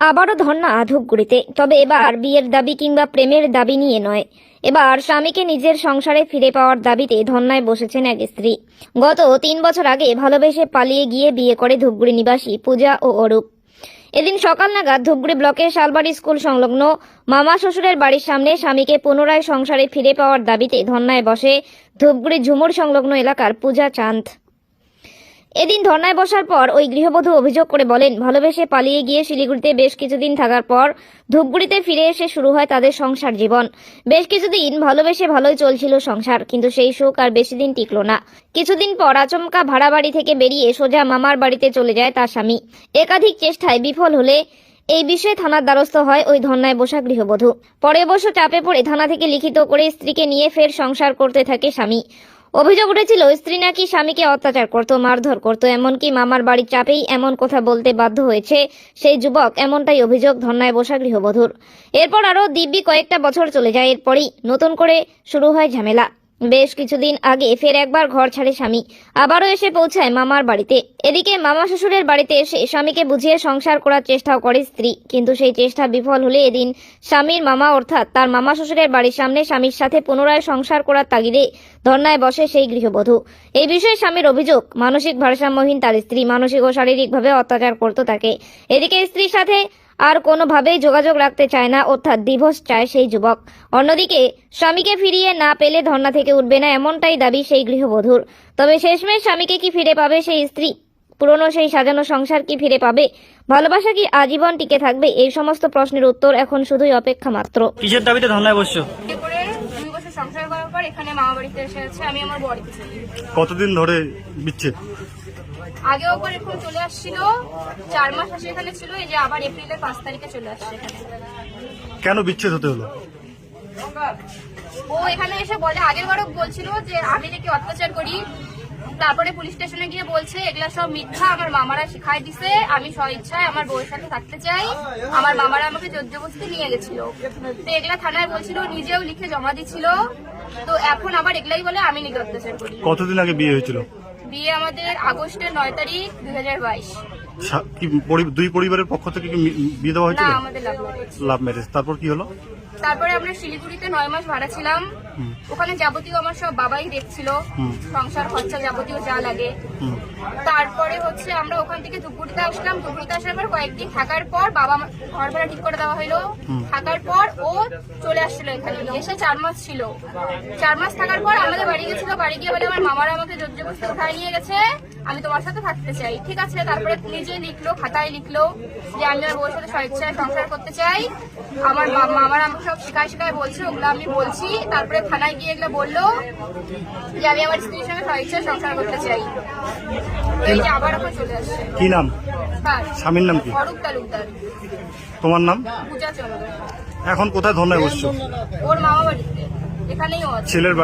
আবারও ধর্ণা ধূপগুড়িতে তবে এবার বিয়ের দাবি কিংবা প্রেমের দাবি নিয়ে নয়। এবার স্বামীকে নিজের সংসারে ফিরে পাওয়ার দাবিতে ধর্নায় বসেছেন এক স্ত্রী। গত তিন বছর আগে ভালোবেসে পালিয়ে গিয়ে বিয়ে করে ধূপগুড়ি নিবাসী পূজা ও অরূপ। এদিন সকাল নাগাদ ধূপগুড়ি ব্লকের শালবাড়ি স্কুল সংলগ্ন মামা শ্বশুরের বাড়ির সামনে স্বামীকে পুনরায় সংসারে ফিরে পাওয়ার দাবিতে ধর্নায় বসে ধূপগুড়ি ঝুমুর সংলগ্ন এলাকার পূজা চাঁদ। এদিন ধর্নায় বসার পর ওই গৃহবধূ অভিযোগ করে বলেন, ভালোবেসে পালিয়ে গিয়ে শিলিগুড়িতে বেশ কিছুদিন থাকার পর ধূপগুড়িতে ফিরে এসে শুরু হয় তাদের সংসার জীবন। বেশ কিছুদিন ভালোবেসে ভালোই চলছিল সংসার, কিন্তু সেই সুখ আর বেশি দিন টিকলো না। কিছুদিন পর আচমকা ভাড়া বাড়ি থেকে বেরিয়ে সোজা মামার বাড়িতে চলে যায় তার স্বামী। একাধিক চেষ্টায় বিফল হলে এই বিষয়ে থানার দ্বারস্থ হয় ওই ধর্নায় বসা গৃহবধূ। পরে অবশ্য চাপে পড়ে থানা থেকে লিখিত করে স্ত্রীকে নিয়ে ফের সংসার করতে থাকে স্বামী। অভিযোগ উঠেছিল, স্ত্রী নাকি স্বামীকে অত্যাচার করত, মারধর করত, এমনকি মামার বাড়ির চাপেই এমন কথা বলতে বাধ্য হয়েছে সেই যুবক, এমনটাই অভিযোগ ধর্নায় বসা গৃহবধূর। এরপর আরও দিব্যি কয়েকটা বছর চলে যায়, এরপরই নতুন করে শুরু হয় ঝামেলা। বেশ কিছুদিন আগে ফের একবার ঘর ছাড়ে স্বামী। আবারও এসে পৌঁছায় মামার বাড়িতে। এদিকে মামা শ্বশুরের বাড়িতে এসে স্বামীকে বুঝিয়ে সংসার করার চেষ্টাও করে স্ত্রী। কিন্তু সেই চেষ্টা বিফল হলে এদিন স্বামীর মামা অর্থাৎ তার মামা শ্বশুরের বাড়ির সামনে স্বামীর সাথে পুনরায় সংসার করার তাগিদে ধর্নায় বসে সেই গৃহবধূ। এই বিষয়ে স্বামীর অভিযোগ, মানসিক ভারসাম্যহীন তার স্ত্রী মানসিক ও শারীরিকভাবে অত্যাচার করত তাকে। এদিকে স্ত্রীর সাথে আর কোনোভাবেই যোগাযোগ রাখতে চায় না। অর্থাৎ ডিভোর্স চায় সেই যুবক। অন্যদিকে, স্বামীকে ফিরিয়ে না পেলে ধর্না থেকে উঠবে না এমনটাই দাবি সেই গৃহবধূর। তবে শেষমেশ স্বামীকে কি ফিরে পাবে সেই স্ত্রী? পুরনো সেই সাজানো সংসার কি ফিরে পাবে? ভালোবাসা কি আজীবন টিকে থাকবে? এই সমস্ত প্রশ্নের উত্তর এখন শুধুই অপেক্ষা মাত্র। কিসের দাবিতে বিয়ে করে দুই বছর সংসার করার পর এখানে মামা বাড়িতে এসে আছে আমি আমার বাড়িতে চলি কতদিন ধরে বিচ্ছেদ? আগে ওপর এরকম চলে আসছিল চার মাস আসে এখানে ছিল এই যে আবার এপ্রিলের পাঁচ তারিখে চলে আসছে এখানে। কেন বিচ্ছেদ হতে হলো? ও এখানে এসে বলে আগের বারও বলছিল যে আমি নাকি অত্যাচার করি তারপরে পুলিশ স্টেশনে গিয়ে বলছে এগুলা সব মিথ্যা আমার মামারা শিখাই দিছে। আমি স্ব ইচ্ছায় আমার বউয়ের সাথে থাকতে চাই। আমার মামারা আমাকে জোরজবস্তি নিয়ে গেছিল। তো এগুলা থানায় বলছিল নিজেও লিখে জমা দিছিল। তো এখন আবার এগুলাই বলে আমি নিতে অত্যাচার করি। কতদিন আগে বিয়ে হয়েছিল? বিয়ে আমাদের আগস্টের নয় তারিখ দুই হাজার বাইশ। কি দুই পরিবারের পক্ষ থেকে কি বিয়ে দেওয়া না হয়েছিল আমাদের লাভ ম্যারেজ লাভ ম্যারেজ। তারপর কি হলো? তারপরে আমরা শিলিগুড়িতে নয় মাস ভাড়া ছিলাম। ওখানে যাবতীয় আমার সব বাবাই দেখছিল। সংসার খরচা যাবতীয় যা লাগে। তারপরে হচ্ছে আমরা ওখান থেকে ধুপুরিতে আসলাম। ধুপুরিতে আসার পর কয়েকদিন থাকার পর বাবা ঘর ভাড়া ঠিক করে দেওয়া হলো। থাকার পর ও চলে আসছিল এখানে এসে চার মাস ছিল। চার মাস থাকার পর আমাদের বাড়ি গেছিল। বাড়ি গিয়ে বলে আমার মামারা আমাকে জোর জবরদস্তি উঠায় নিয়ে গেছে। আমি তোমার সাথে থাকতে চাই। ঠিক আছে? তারপরে নিজে লিখলো খাতায় লিখলো যে আমি আমার বউর সাথে স্বেচ্ছায় সংসার করতে চাই আমার মা- মামারা আমাকে সব শিকায় শিকায় বলছে ওগুলো আমি বলছি। তারপরে থানায় গিয়ে এগুলো বলল যে আমি আমার স্ত্রীর সঙ্গে স্বেচ্ছায় সংসার করতে চাই। এই যে আবার এখন চলে আসছে। কি নাম? স্বামীর নাম কি? অরূপ তালুকদার। তোমার নাম? পূজা চন্দ্র। এখন কোথায় ধর্নায় বসছো? ওর মামা বাড়িতে এখানেই ছেলের